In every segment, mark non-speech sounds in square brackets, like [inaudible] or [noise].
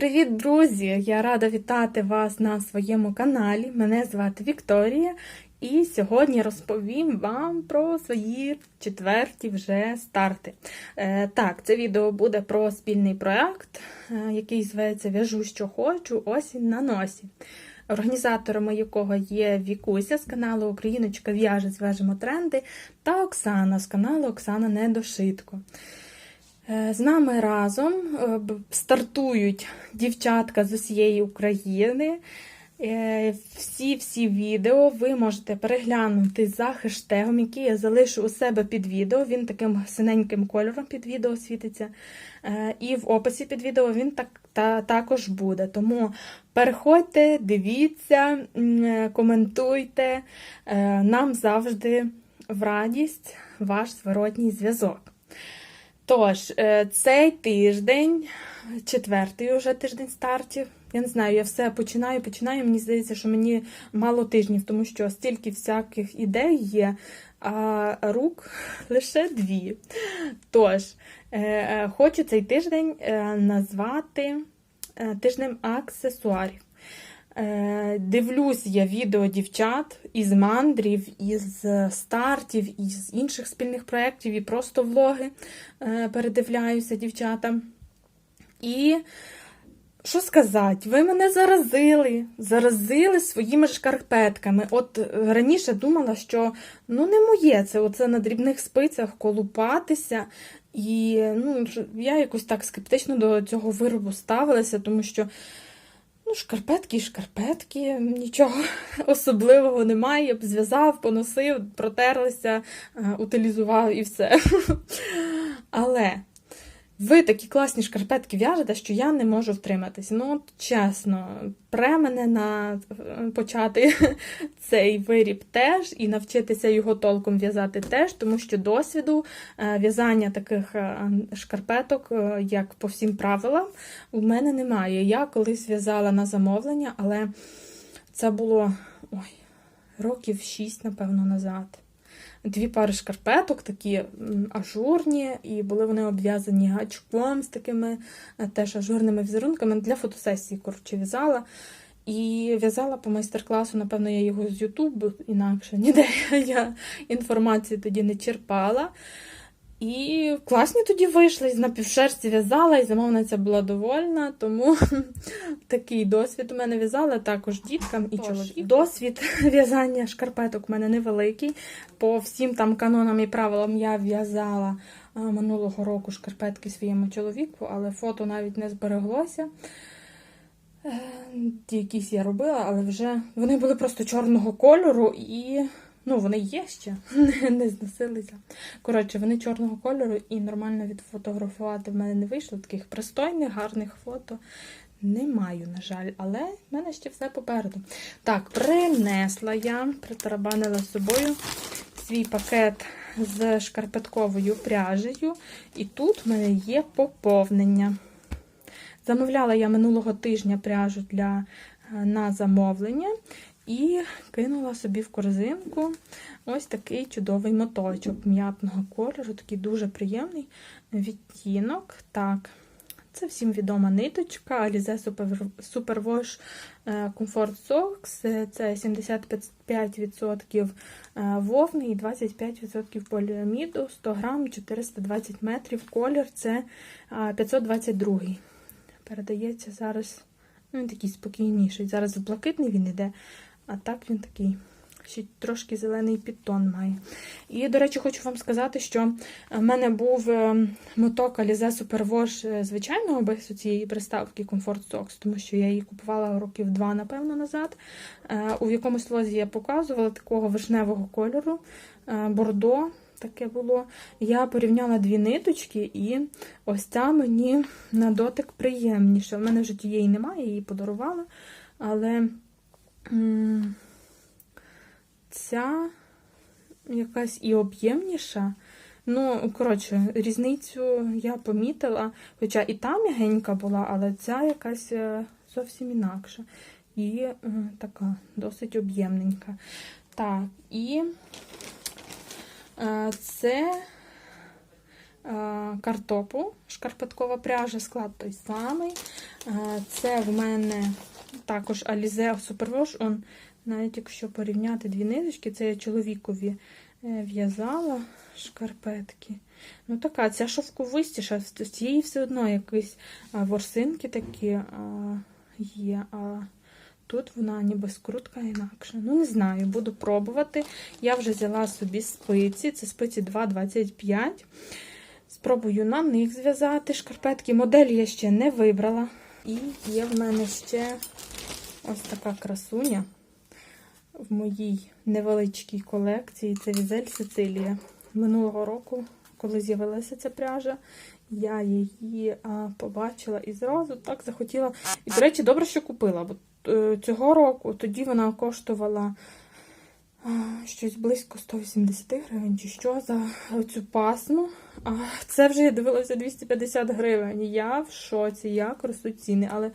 Привіт, друзі! Я рада вітати вас на своєму каналі. Мене звати Вікторія, і сьогодні розповім вам про свої четверті вже старти. Е, так, це відео буде про спільний проект, е, який зветься В'яжу, що хочу, осінь на носі. Організаторами якого є Вікуся з каналу Україночка в'яже зв'яжемо тренди та Оксана з каналу Оксана Недошитко. Е, З нами разом е, стартують дівчатка з усієї України. Е, Всі-всі відео ви можете переглянути за хештегом, який я залишу у себе під відео. Він таким синеньким кольором під відео світиться. Е, І в описі під відео він так, та, також буде. Тому переходьте, дивіться, е, коментуйте. Е, Нам завжди в радість ваш зворотній зв'язок. Тож, е, цей тиждень, четвертий уже тиждень стартів. Я не знаю, я все починаю, починаю. Мені здається, що мені мало тижнів, тому що стільки всяких ідей є, а рук [laughs] лише дві. Тож, е, е, хочу цей тиждень назвати тижнем аксесуарів. Е, Дивлюсь я відео дівчат із мандрів, із стартів, із інших спільних проєктів і просто влоги е, передивляюся дівчатам. І що сказати, ви мене заразили, заразили своїми шкарпетками. От е, раніше думала, що ну не моє це оце на дрібних спицях колупатися. І ну, я якось так скептично до цього виробу ставилася, тому що ну, шкарпетки шкарпетки, нічого [laughs] особливого немає. Зв'язав, поносив, протерлися, е, утилізував і все. [laughs] Але ви такі класні шкарпетки в'яжете, що я не можу втриматись. Ну, чесно, пре мене на е, почати [laughs] цей виріб теж і навчитися його толком в'язати теж, тому що досвіду е, в'язання таких е, шкарпеток, як по всім правилам, у мене немає. Я колись в'язала на замовлення, але це було ой, років 6, напевно, назад. Дві пари шкарпеток, такі ажурні, і були вони обв'язані гачком з такими е, теж ажурними візерунками. Для фотосесії, коротше, в'язала. І в'язала по майстер-класу, напевно, я його з Ютубу, інакше ніде [laughs] я інформації тоді не черпала. І класні тоді вийшли, з напівшерсті в'язала, і замовниця була довольна, тому [laughs] такий досвід у мене в'язала також діткам і чоловікам. Досвід [laughs] в'язання шкарпеток у мене невеликий. По всім там канонам і правилам я в'язала а, минулого року шкарпетки своєму чоловіку, але фото навіть не збереглося. Е, Ті якісь я робила, але вже вони були просто чорного кольору і. Ну, вони є ще, [laughs] не, зносилися. Коротше, вони чорного кольору і нормально відфотографувати в мене не вийшло. Таких пристойних, гарних фото не маю, на жаль, але в мене ще все попереду. Так, принесла я, притарабанила з собою свій пакет з шкарпетковою пряжею. І тут в мене є поповнення. Замовляла я минулого тижня пряжу для, е, на замовлення і кинула собі в корзинку ось такий чудовий моточок м'ятного кольору, такий дуже приємний відтінок. Так, це всім відома ниточка Alize Super- Superwash е, Comfort Socks. Е, Це 75% е, вовни і 25% поліаміду, 100 грам, 420 метрів. Колір це е, 522. Передається зараз. Ну, він такий спокійніший. Зараз в блакитний він іде, а так він такий. Ще трошки зелений підтон має. І, до речі, хочу вам сказати, що в мене був е, моток Alize Superwash е, звичайного без цієї приставки Comfort Socks, тому що я її купувала років два, напевно, назад. Е, У якомусь лозі я показувала такого вишневого кольору, е, бордо таке було. Я порівняла дві ниточки, і ось ця мені на дотик приємніша. У мене вже тієї немає, її подарувала. Але ця якась і об'ємніша. Ну, коротше, різницю я помітила, хоча і та м'ягенька була, але ця якась е, зовсім інакша. І така досить об'ємненька. Так, і е, це е, картопу, шкарпеткова пряжа, склад той самий. Це в мене також Alize Superwash. Он, навіть якщо порівняти дві ниточки, це я чоловікові е, в'язала шкарпетки. Ну, така, ця шовковистіша, з цієї все одно якісь ворсинки такі є. А тут вона ніби скрутка інакша. Ну, не знаю, буду пробувати. Я вже взяла собі спиці, це спиці 2,25. Спробую на них зв'язати шкарпетки. Модель я ще не вибрала. І є в мене ще ось така красуня в моїй невеличкій колекції. Це Візель Сицилія. Минулого року, коли з'явилася ця пряжа, я її побачила і зразу так захотіла. І, до речі, добре, що купила, бо е, цього року тоді вона коштувала щось близько 180 гривень, чи що за цю пасму. А це вже я дивилася 250 гривень. Я в шоці, як ростуть ціни. Але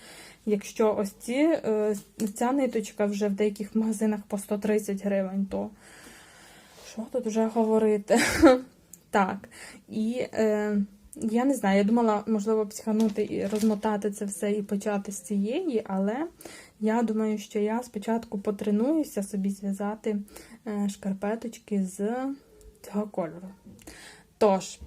якщо ось ці, е, ця ниточка вже в деяких магазинах по 130 гривень, то що тут вже говорити? [laughs] Так. І е, я не знаю, я думала, можливо, психанути і розмотати це все і почати з цієї, але я думаю, що я спочатку потренуюся собі зв'язати е, шкарпеточки з цього кольору. Тож,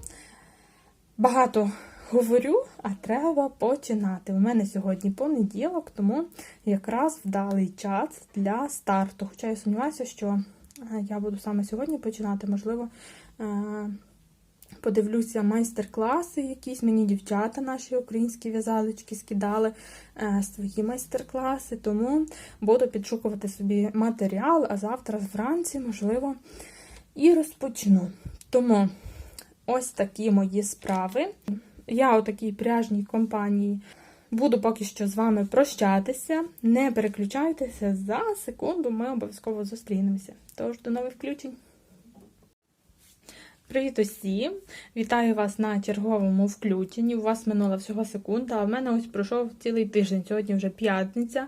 багато говорю, а треба починати. У мене сьогодні понеділок, тому якраз вдалий час для старту. Хоча я сумніваюся, що е, я буду саме сьогодні починати, можливо. Подивлюся майстер-класи якісь. Мені дівчата наші українські в'язалочки скидали е, свої майстер-класи, тому буду підшукувати собі матеріал, а завтра вранці, можливо, і розпочну. Тому ось такі мої справи. Я у такій пряжній компанії буду поки що з вами прощатися. Не переключайтеся за секунду, ми обов'язково зустрінемося. Тож, до нових включень! Привіт усім! Вітаю вас на черговому включенні. У вас минула всього секунда, а в мене ось пройшов цілий тиждень. Сьогодні вже п'ятниця,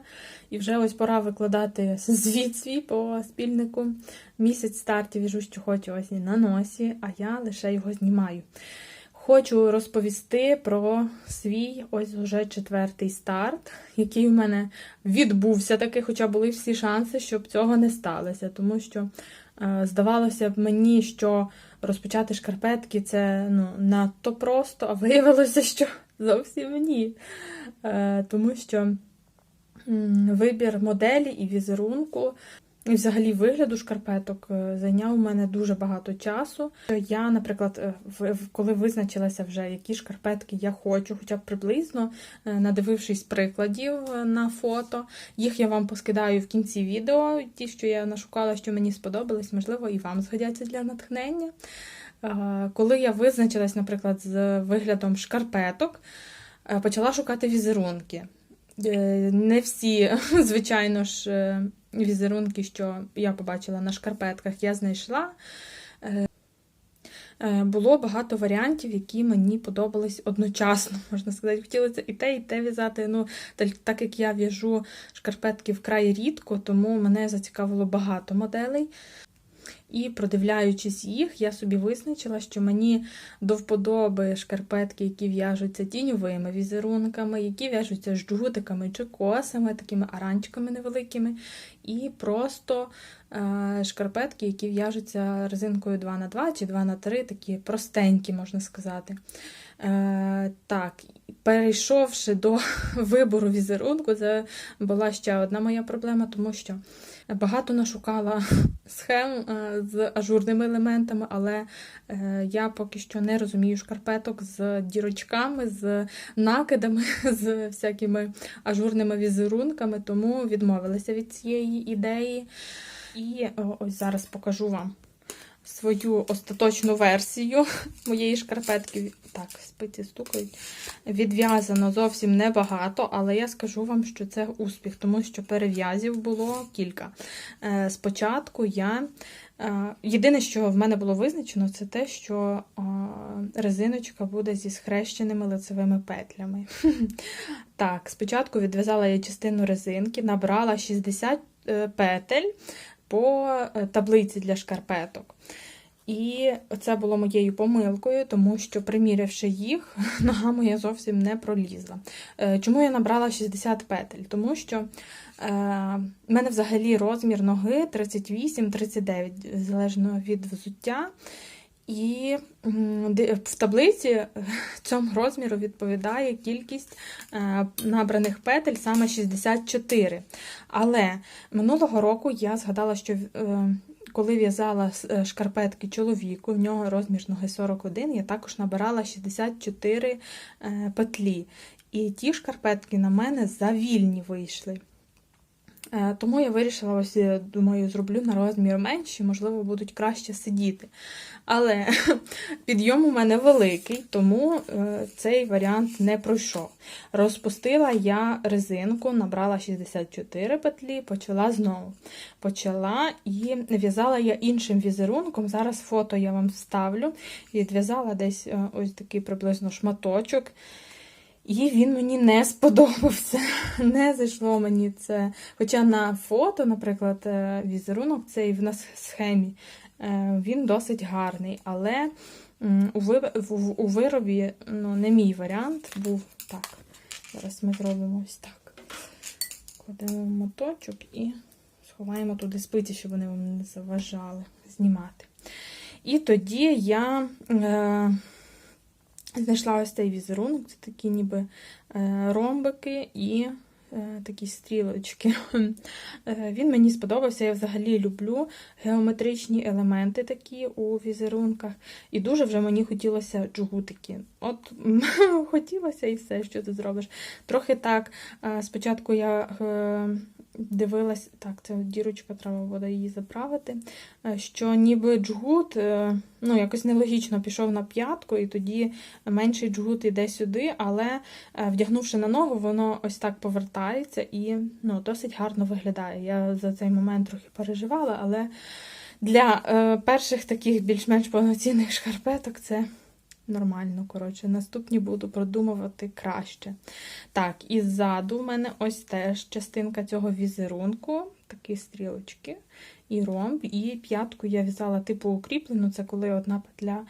і вже ось пора викладати звіт свій по спільнику. Місяць стартів віжу, що хочу ось і на носі, а я лише його знімаю. Хочу розповісти про свій ось уже четвертий старт, який у мене відбувся таки, хоча були всі шанси, щоб цього не сталося. Тому що е, здавалося б мені, що розпочати шкарпетки це ну, надто просто, а виявилося, що зовсім ні. Е, Тому що вибір моделі і візерунку. І взагалі вигляду шкарпеток е, зайняв у мене дуже багато часу. Я, наприклад, е, коли визначилася вже, які шкарпетки я хочу, хоча б приблизно, е, надивившись прикладів на фото, їх я вам поскидаю в кінці відео. Ті, що я нашукала, що мені сподобались, можливо, і вам згодяться для натхнення. Коли я визначилась, наприклад, з виглядом шкарпеток, почала шукати візерунки. Е, Не всі, [laughs] звичайно ж, е, візерунки, що я побачила на шкарпетках, я знайшла. Е, Було багато варіантів, які мені подобались одночасно, [laughs] можна сказати. Хотілося і те, і те в'язати. Ну, так як я в'яжу шкарпетки вкрай рідко, тому мене зацікавило багато моделей. І продивляючись їх, я собі визначила, що мені до вподоби шкарпетки, які в'яжуться тіньовими візерунками, які в'яжуться з джгутиками чи косами, такими аранчиками невеликими, і просто е, шкарпетки, які в'яжуться резинкою 2х2 чи 2х3, такі простенькі, можна сказати. Е, так, перейшовши до [laughs] вибору візерунку, це була ще одна моя проблема, тому що багато нашукала [laughs] схем е, з ажурними елементами, але е, я поки що не розумію шкарпеток з дірочками, з накидами, [laughs] з всякими ажурними візерунками, тому відмовилася від цієї ідеї. І ось зараз покажу вам свою остаточну версію [laughs] моєї шкарпетки. Так, спиці стукають. Відв'язано зовсім небагато, але я скажу вам, що це успіх, тому що перев'язів було кілька. Е, Спочатку я. е, Єдине, що в мене було визначено, це те, що е, резиночка буде зі схрещеними лицевими петлями. [laughs] Так, спочатку відв'язала я частину резинки, набрала 60 е, петель по таблиці для шкарпеток. І це було моєю помилкою, тому що, примірявши їх, [laughs] нога моя зовсім не пролізла. Е, Чому я набрала 60 петель? Тому що е, в мене взагалі розмір ноги 38-39, залежно від взуття. І в таблиці [laughs] цьому розміру відповідає кількість е, набраних петель саме 64. Але минулого року я згадала, що коли в'язала е, шкарпетки чоловіку, в нього розмір ноги 41, я також набирала 64 е, петлі. І ті шкарпетки на мене завільні вийшли. Е, Тому я вирішила, ось е, думаю, зроблю на розмір менші, можливо, будуть краще сидіти. Але [laughs] підйом у мене великий, тому е, цей варіант не пройшов. Розпустила я резинку, набрала 64 петлі, почала знову. Почала і в'язала я іншим візерунком. Зараз фото я вам вставлю. Відв'язала десь ось такий приблизно шматочок. І він мені не сподобався. [laughs] Не зайшло мені це. Хоча на фото, наприклад, е, візерунок цей в нас схемі, е, він досить гарний. Але у виробі ну, не мій варіант був так. Зараз ми зробимо ось так. Кладемо моточок і сховаємо туди спиці, щоб вони вам не заважали знімати. І тоді я. Е, Знайшла ось цей візерунок, це такі ніби е, ромбики і е, такі стрілочки. Е, Він мені сподобався. Я взагалі люблю геометричні елементи такі у візерунках. І дуже вже мені хотілося джгутики. От [laughs] хотілося і все, що ти зробиш. Трохи так. Спочатку я дивилась, так, це дірочка, треба буде її заправити. е, Що ніби джгут, е, ну, якось нелогічно пішов на п'ятку, і тоді менший джгут іде сюди, але е, вдягнувши на ногу, воно ось так повертається і ну, досить гарно виглядає. Я за цей момент трохи переживала, але для перших таких більш-менш повноцінних шкарпеток це нормально. Коротше, наступні буду продумувати краще. Так, і ззаду в мене ось теж частинка цього візерунку, такі стрілочки і ромб. І п'ятку я в'язала типу укріплену, це коли одна петля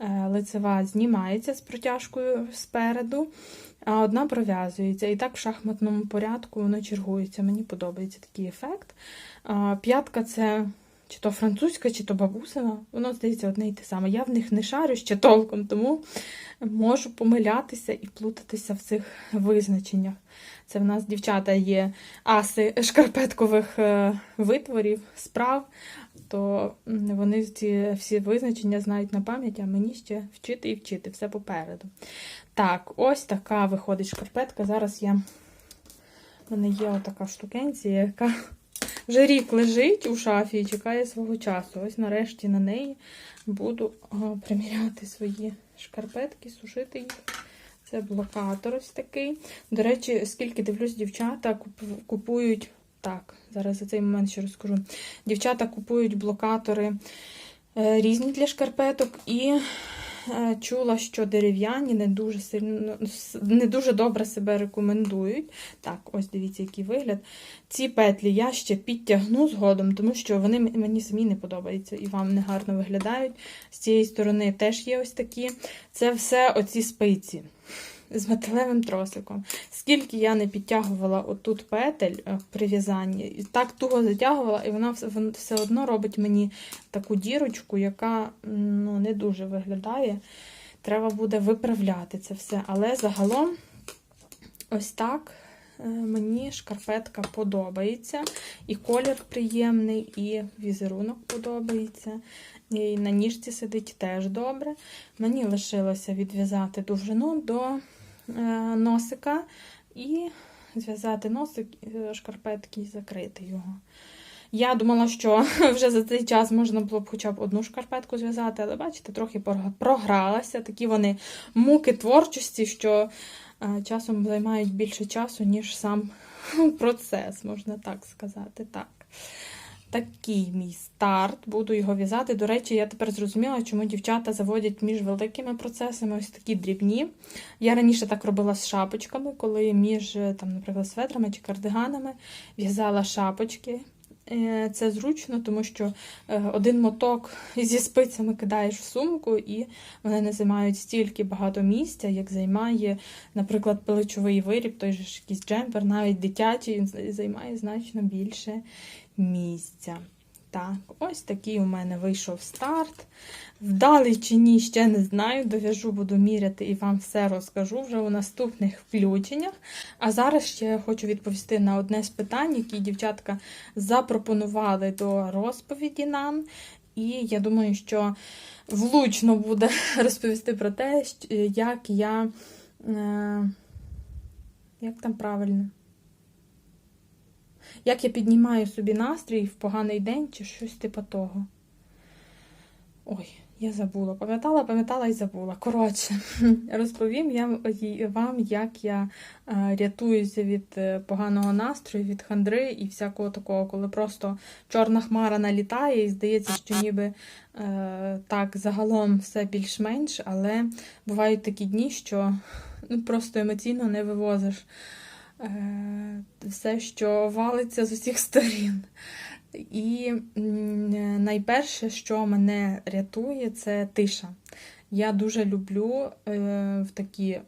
е, лицева знімається з протяжкою спереду, а одна пров'язується. І так в шахматному порядку воно чергується. Мені подобається такий ефект. П'ятка це чи то французька, чи то бабусина. Воно здається одне й те саме. Я в них не шарю ще толком, тому можу помилятися і плутатися в цих визначеннях. Це в нас дівчата є аси шкарпеткових е, витворів, справ, то вони ці всі визначення знають на пам'ять, а мені ще вчити і вчити все попереду. Так, ось така виходить шкарпетка. Зараз я. У мене є отака штукенція, яка вже рік лежить у шафі і чекає свого часу. Ось нарешті на неї буду приміряти свої шкарпетки, сушити їх. Це блокатор ось такий. До речі, скільки дивлюсь, дівчата купують. Так, зараз за цей момент ще розкажу. Дівчата купують блокатори е, різні для шкарпеток і чула, що дерев'яні не дуже сильно не дуже добре себе рекомендують. Так, ось дивіться, який вигляд. Ці петлі я ще підтягну згодом, тому що вони мені самі не подобаються і вам не гарно виглядають. З цієї сторони теж є ось такі. Це все оці спиці з металевим тросиком. Скільки я не підтягувала отут петель е, при в'язанні, так туго затягувала, і вона все, одно робить мені таку дірочку, яка ну, не дуже виглядає. Треба буде виправляти це все. Але загалом, ось так. е, Мені шкарпетка подобається, і колір приємний, і візерунок подобається. І на ніжці сидить теж добре. Мені лишилося відв'язати довжину до носика і зв'язати носик е, шкарпетки закрити його. Я думала, що [laughs] вже за цей час можна було б хоча б одну шкарпетку зв'язати, але бачите, трохи програлася. Такі вони муки творчості, що е, часом займають більше часу, ніж сам [laughs] процес, можна так сказати. Так. Такий мій старт, буду його в'язати. До речі, я тепер зрозуміла, чому дівчата заводять між великими процесами ось такі дрібні. Я раніше так робила з шапочками, коли між, там, наприклад, светрами чи кардиганами в'язала шапочки Е, Це зручно, тому що е, один моток зі спицями кидаєш в сумку, і вони не займають стільки багато місця, як займає, наприклад, плечовий виріб, той же якийсь джемпер, навіть дитячий, він займає значно більше місця. Так, ось такий у мене вийшов старт. Вдалий чи ні, ще не знаю. Дов'яжу, буду міряти і вам все розкажу вже у наступних включеннях. А зараз ще я хочу відповісти на одне з питань, які дівчатка запропонували до розповіді нам. І я думаю, що влучно буде [laughs] розповісти про те, як я. Е, як там правильно? Як я піднімаю собі настрій в поганий день чи щось типу того. Ой, я забула. Пам'ятала, пам'ятала і забула. Коротше, [laughs] розповім я вам, як я рятуюся від е, поганого настрою, від хандри і всякого такого, коли просто чорна хмара налітає, і здається, що ніби е, так загалом все більш-менш, але бувають такі дні, що ну, просто емоційно не вивозиш. Е, все, що валиться з усіх сторін. І найперше, що мене рятує, це тиша. Я дуже люблю е, в такі,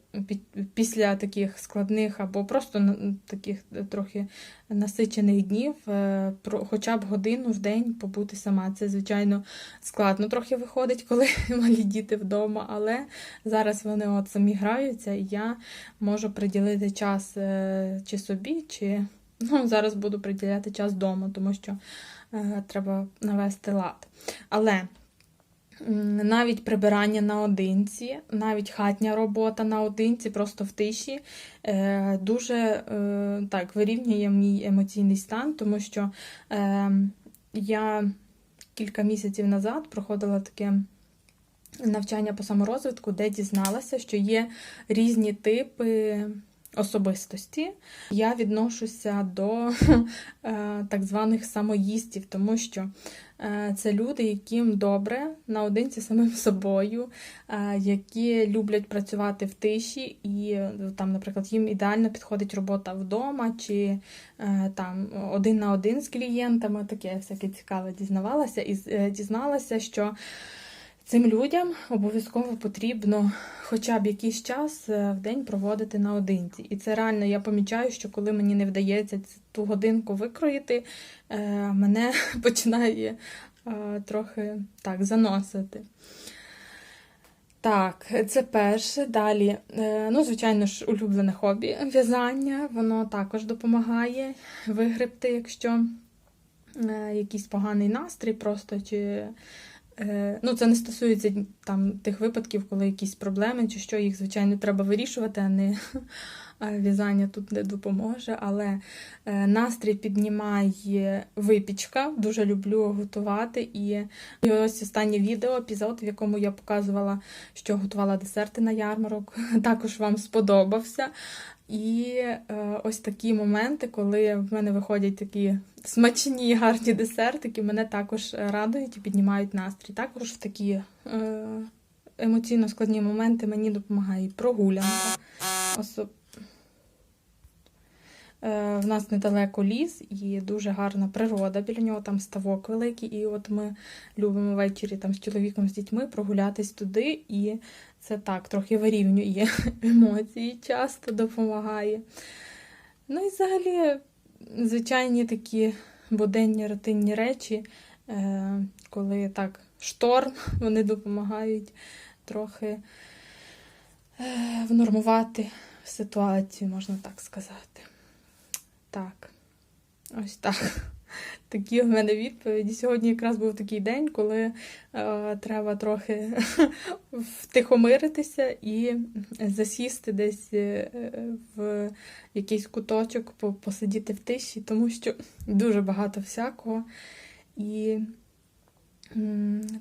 після таких складних або просто таких трохи насичених днів, е, хоча б годину в день побути сама. Це, звичайно, складно трохи виходить, коли [laughs] малі діти вдома, але зараз вони от самі граються, і я можу приділити час е, чи собі, чи ну, зараз буду приділяти час вдома, тому що треба навести лад. Але навіть прибирання наодинці, навіть хатня робота наодинці, просто в тиші, е, дуже е, так, вирівнює мій емоційний стан, тому що е, я кілька місяців назад проходила таке. Навчання по саморозвитку, де дізналася, що є різні типи особистості. Я відношуся до [laughs] так званих самоїстів, тому що Е, це люди, яким добре наодинці самим собою, е, які люблять працювати в тиші, і е, там, наприклад, їм ідеально підходить робота вдома, чи там один на один з клієнтами. Таке всяке цікаве дізнавалася і дізналася, що Цим людям обов'язково потрібно хоча б якийсь час в день проводити наодинці. І це реально я помічаю, що коли мені не вдається ту годинку викроїти, мене [laughs] починає трохи так заносити. Так, це перше. Далі, е, ну, звичайно ж, улюблене хобі в'язання, воно також допомагає вигребти, якщо е, якийсь поганий настрій, просто чи. Е, ну, Це не стосується там тих випадків, коли якісь проблеми, чи що їх, звичайно, треба вирішувати, а не в'язання тут не допоможе, але е, настрій піднімає випічка. Дуже люблю готувати. І ось останнє відео, епізод, в якому я показувала, що готувала десерти на ярмарок, [laughs] також вам сподобався. І е, ось такі моменти, коли в мене виходять такі смачні, гарні десертики, мене також радують і піднімають настрій. Також в такі е, емоційно складні моменти мені допомагає прогулянка. Е, в нас недалеко ліс і дуже гарна природа. Біля нього там ставок великий. І от ми любимо ввечері там з чоловіком, з дітьми прогулятись туди. І це так, трохи вирівнює [laughs] емоції, часто допомагає. Ну і взагалі, звичайні такі буденні рутинні речі, е, коли так шторм, [laughs] вони допомагають трохи е, внормувати ситуацію, можна так сказати. Так, ось так. Такі в мене відповіді. Сьогодні якраз був такий день, коли е, треба трохи втихомиритися і засісти десь е, в якийсь куточок, посидіти в тиші, тому що дуже багато всякого, і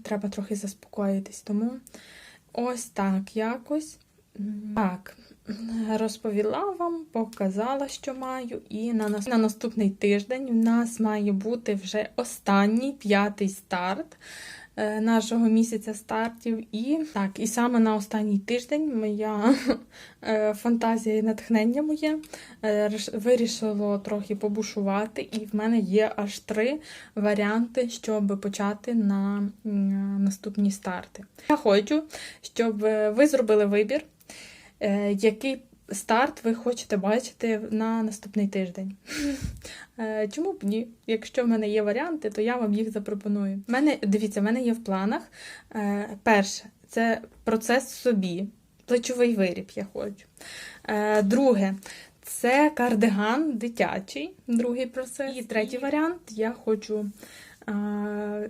треба трохи заспокоїтись. Тому ось так якось. Так, розповіла вам, показала, що маю, і на на наступний тиждень у нас має бути вже останній п'ятий старт. е, нашого місяця стартів. І так, і саме на останній тиждень моя [laughs] е, фантазія і натхнення моє е, вирішило трохи побушувати, і в мене є аж три варіанти, щоб почати на наступні старти. Я хочу, щоб ви зробили вибір, який старт ви хочете бачити на наступний тиждень. [laughs] Е, Чому б ні? Якщо в мене є варіанти, то я вам їх запропоную. В мене, дивіться, в мене є в планах. е, Перше, це процес собі, плечовий виріб я хочу. Е, Друге, це кардиган дитячий, другий процес. І третій варіант я хочу е,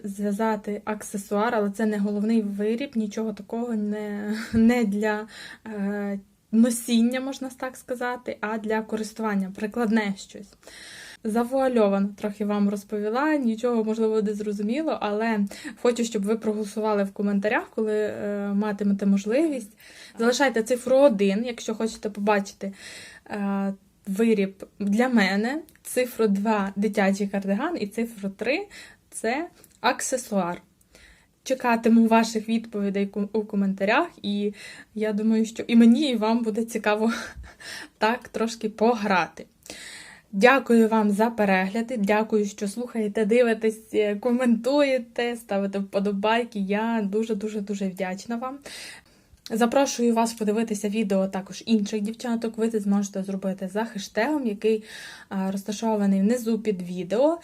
зв'язати аксесуар, але це не головний виріб, нічого такого не, не для е, носіння, можна так сказати, а для користування, прикладне щось. Завуальовано трохи вам розповіла, нічого можливо не зрозуміло, але хочу, щоб ви проголосували в коментарях, коли е, матимете можливість. Залишайте цифру 1, якщо хочете побачити е, виріб для мене, цифру 2 дитячий кардиган і цифру 3 це аксесуар. Чекатиму ваших відповідей у коментарях, і я думаю, що і мені, і вам буде цікаво [laughs] так трошки пограти. Дякую вам за перегляди. Дякую, що слухаєте, дивитесь, е, коментуєте, ставите вподобайки. Я дуже-дуже дуже вдячна вам. Запрошую вас подивитися відео також інших дівчаток. Ви це зможете зробити за хештегом, який розташований внизу під відео.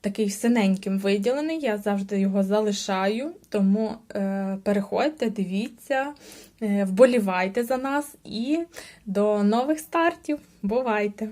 Такий синеньким виділений. Я завжди його залишаю. Тому е, переходьте, дивіться, е, вболівайте за нас і до нових стартів. Бувайте!